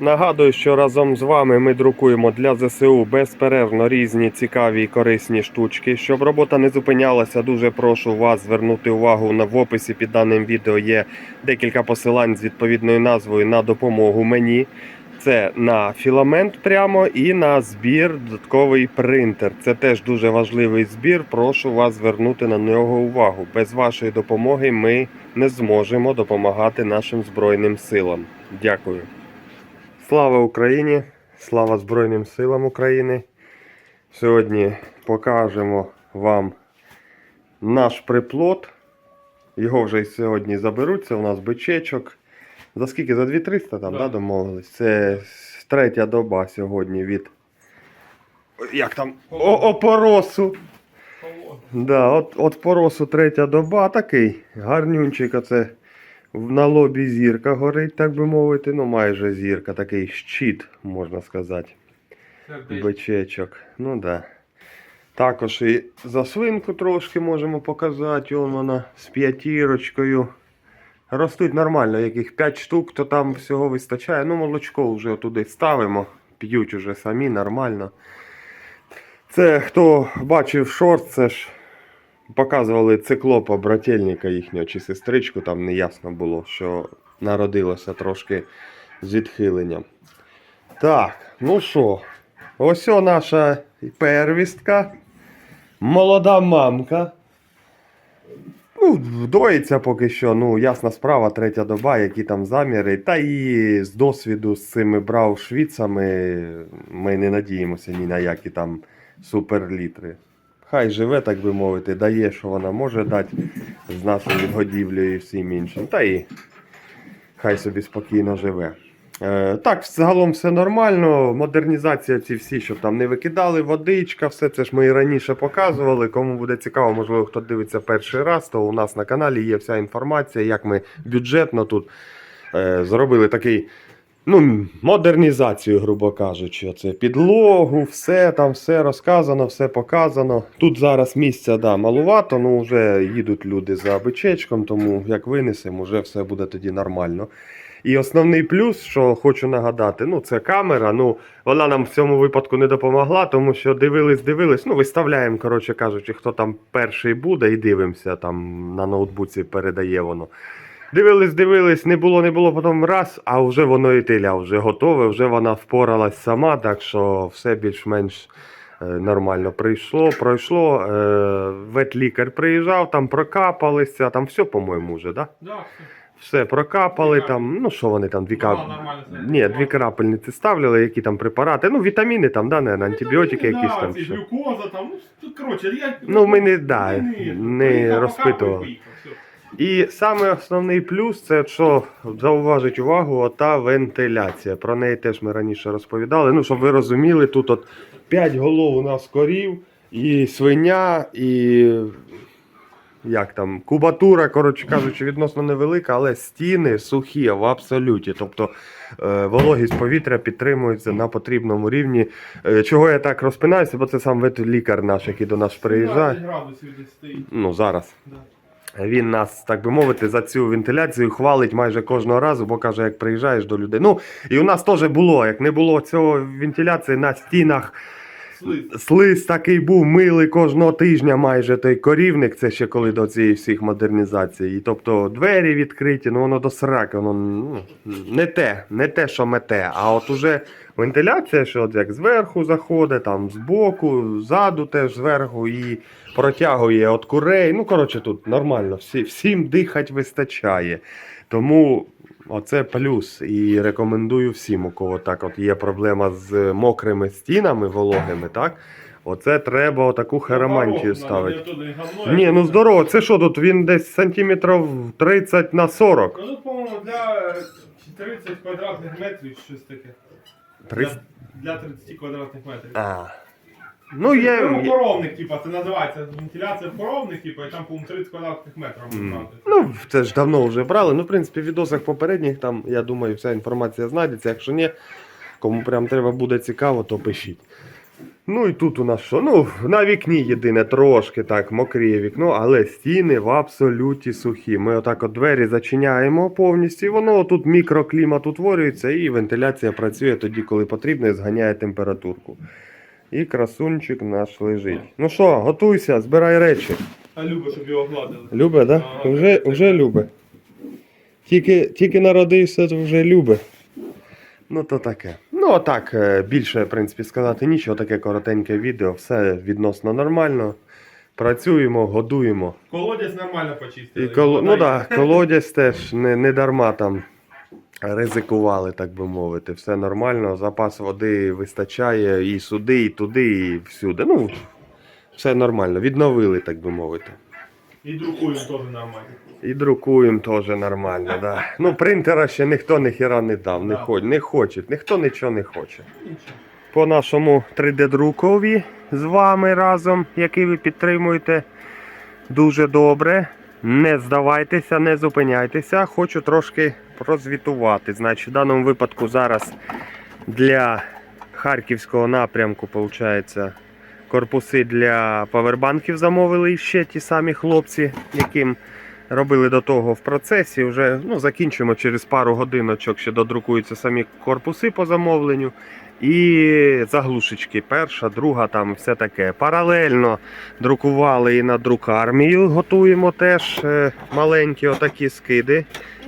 Нагадую, що разом з вами ми друкуємо для ЗСУ безперервно різні цікаві і корисні штучки. Щоб робота не зупинялася, дуже прошу вас звернути увагу на в описі під даним відео є декілька посилань з відповідною назвою на допомогу мені. Це на філамент прямо і на збір додатковий принтер. Це теж дуже важливий збір. Прошу вас звернути на нього увагу. Без вашої допомоги ми не зможемо допомагати нашим Збройним силам. Дякую. Слава Україні! Слава Збройним силам України! Сьогодні покажемо вам наш приплод. Його вже сьогодні заберуть. Це у нас бичечок. За скільки? За 2300 там, Да. да, домовились? Це третя доба сьогодні від. Як там? О, опоросу. Да, от, от поросу третя доба, такий гарнюнчик, оце на лобі зірка горить, так би мовити. Ну, майже зірка, такий щит, можна сказати. Бичечок. Ну да. Також і за свинку трошки можемо показати. Вон вона з п'ятірочкою. Ростуть нормально, яких 5 штук, то там всього вистачає. Ну, молочко вже туди ставимо, п'ють уже самі нормально. Це хто бачив шорт, це ж показували циклопа брательника їхнього чи сестричку, там не ясно було, що народилося трошки з відхиленням. Так, ну що, ось наша первістка, молода мамка. Ну, доїться поки що, ну, ясна справа, третя доба, які там заміри. Та і з досвіду з цими браушвіцами ми не надіємося ні на які там суперлітри. Хай живе, так би мовити, дає, що вона може дати з нашою годівлею і всім іншим. Та і хай собі спокійно живе. Е, так, загалом все нормально. Модернізація ці всі, щоб там не викидали, водичка, все це ж ми і раніше показували. Кому буде цікаво, можливо, хто дивиться перший раз, то у нас на каналі є вся інформація, як ми бюджетно тут е, зробили такий. Ну, модернізацію, грубо кажучи, це підлогу, все там, все розказано, все показано. Тут зараз місця да, малувато, ну вже їдуть люди за бичечком, тому як винесемо, вже все буде тоді нормально. І основний плюс, що хочу нагадати, ну це камера. Ну вона нам в цьому випадку не допомогла, тому що дивились, дивились. Ну, виставляємо, коротше кажучи, хто там перший буде, і дивимося, там на ноутбуці передає воно. Дивились, дивились, не було, не було, потім раз, а вже воно і теля вже готове, вже вона впоралась сама, так що все більш-менш е, нормально прийшло, пройшло. Е, ветлікар приїжджав, там прокапалися, там все, по-моєму, вже, да? Да, Все прокапали Яка? там, ну що вони там, дві кап... Ні, дві крапельниці ставляли, які там препарати. Ну, вітаміни там, да, наверное, антибіотики якісь да, там. глюкоза там, ну, коротше, я... Ну, ми не, да, не, не розпитували. І саме основний плюс це що зауважить увагу, ота вентиляція. Про неї теж ми раніше розповідали. Ну, щоб ви розуміли, тут от 5 голов у нас корів, і свиня, і як там, кубатура, коротше кажучи, відносно невелика, але стіни сухі в абсолюті. Тобто е, вологість повітря підтримується на потрібному рівні. Е, чого я так розпинаюся, бо це сам ветлікар наш, який до нас приїжджає. 17 градусів десь стоїть. Ну, зараз. Він нас, так би мовити, за цю вентиляцію хвалить майже кожного разу, бо каже, як приїжджаєш до людей. Ну, і у нас теж було, як не було цього вентиляції на стінах. Слиз. Слиз такий був милий кожного тижня майже той корівник, це ще коли до цієї всіх модернізацій. Тобто двері відкриті, ну воно до сраки, воно ну, не те, не те, що мете. А от уже вентиляція, що от як зверху заходить, там збоку, ззаду теж зверху і протягує от курей. Ну, коротше, тут нормально, всі, всім дихать вистачає. Тому оце плюс. І рекомендую всім, у кого так от є проблема з мокрими стінами вологими, так? Оце треба отаку херомантію ставити. Ні, ну здорово, це що тут? Він десь сантиметрів 30 на 40. Ну тут, по-моєму, для е, 30 квадратних метрів щось таке. Для, для 30 квадратних метрів. А. Ну, є. Ну, коровник, типа, це називається вентиляція в коровник, типа, і там, по-моєму, 30 квадратних метрів можна брати. Ну, це ж давно вже брали. Ну, в принципі, в відосах попередніх там, я думаю, вся інформація знайдеться. Якщо ні, кому прям треба буде цікаво, то пишіть. Ну і тут у нас що? Ну, на вікні єдине трошки так, мокріє вікно, але стіни в абсолюті сухі. Ми отак от двері зачиняємо повністю, і воно тут мікроклімат утворюється, і вентиляція працює тоді, коли потрібно, і зганяє температурку. І красунчик наш лежить. Ну що, готуйся, збирай речі. А любить, щоб його гладили. Любе, да? Ага. Вже, вже любе. Тільки, тільки народився, то вже любе. Ну, то таке. Ну, а так, е, більше, в принципі, сказати нічого, таке коротеньке відео, все відносно нормально. Працюємо, годуємо. Колодязь нормально почистили. І коло... Ну так, да, колодязь теж не, не дарма там ризикували, так би мовити. Все нормально, запас води вистачає і сюди, і туди, і всюди. Ну, все нормально, відновили, так би мовити. І друкуємо теж нормально. І друкуємо теж нормально, да. Ну, принтера ще ніхто ніхіра не дав, не, хоч, не хочуть, ніхто нічого не хоче. По нашому 3D-друкові з вами разом, який ви підтримуєте, дуже добре. Не здавайтеся, не зупиняйтеся. Хочу трошки прозвітувати. Значить, в даному випадку зараз для харківського напрямку, виходить, корпуси для павербанків замовили ще ті самі хлопці, яким робили до того в процесі. Вже ну, закінчимо через пару годиночок, ще додрукуються самі корпуси по замовленню. І заглушечки, перша, друга, там все таке. Паралельно друкували і на друкармію. Готуємо теж е, маленькі отакі скиди.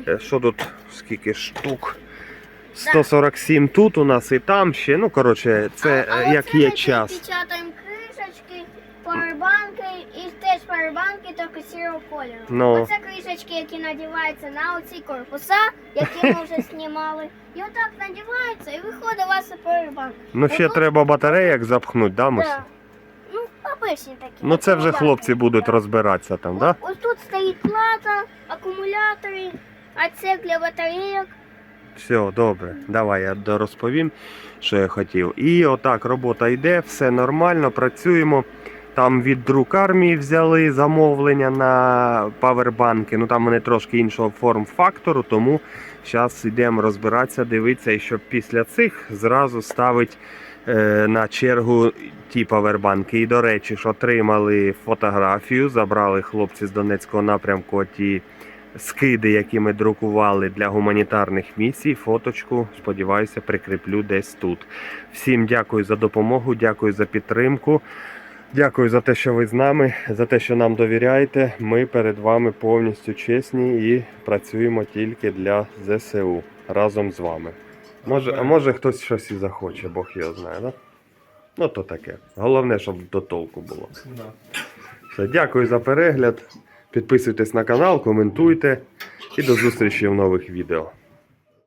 Е, Що тут скільки штук? 147 тут у нас і там ще. Ну, коротше, це А- е, як оце є час. Печатаємо кришечки, павербанки і теж тільки сірого кольору. Ну. Оце кришечки, які надіваються на оці корпуса, які ми вже знімали. І отак надіваються і виходить у вас павербанк. Ну ще треба батареяк запхнути, да, Мусь? Да. Ну, обичні такі. Ну це вже хлопці будуть розбиратися там, да? Ось тут стоїть плата, акумулятори, а це для батарейок. Все, добре. Давай я розповім, що я хотів. І отак робота йде, все нормально, працюємо. Там від друкармії взяли замовлення на павербанки. Ну там вони трошки іншого форм-фактору, тому зараз йдемо розбиратися, дивитися, і щоб після цих зразу ставить е, на чергу ті павербанки. І до речі, ж отримали фотографію, забрали хлопці з Донецького напрямку ті скиди, які ми друкували для гуманітарних місій. Фоточку, сподіваюся, прикріплю десь тут. Всім дякую за допомогу, дякую за підтримку. Дякую за те, що ви з нами, за те, що нам довіряєте. Ми перед вами повністю чесні і працюємо тільки для ЗСУ разом з вами. Може, а може хтось щось і захоче, Бог його знає, да? Ну то таке. Головне, щоб до толку було. Все, дякую за перегляд. Підписуйтесь на канал, коментуйте і до зустрічі в нових відео.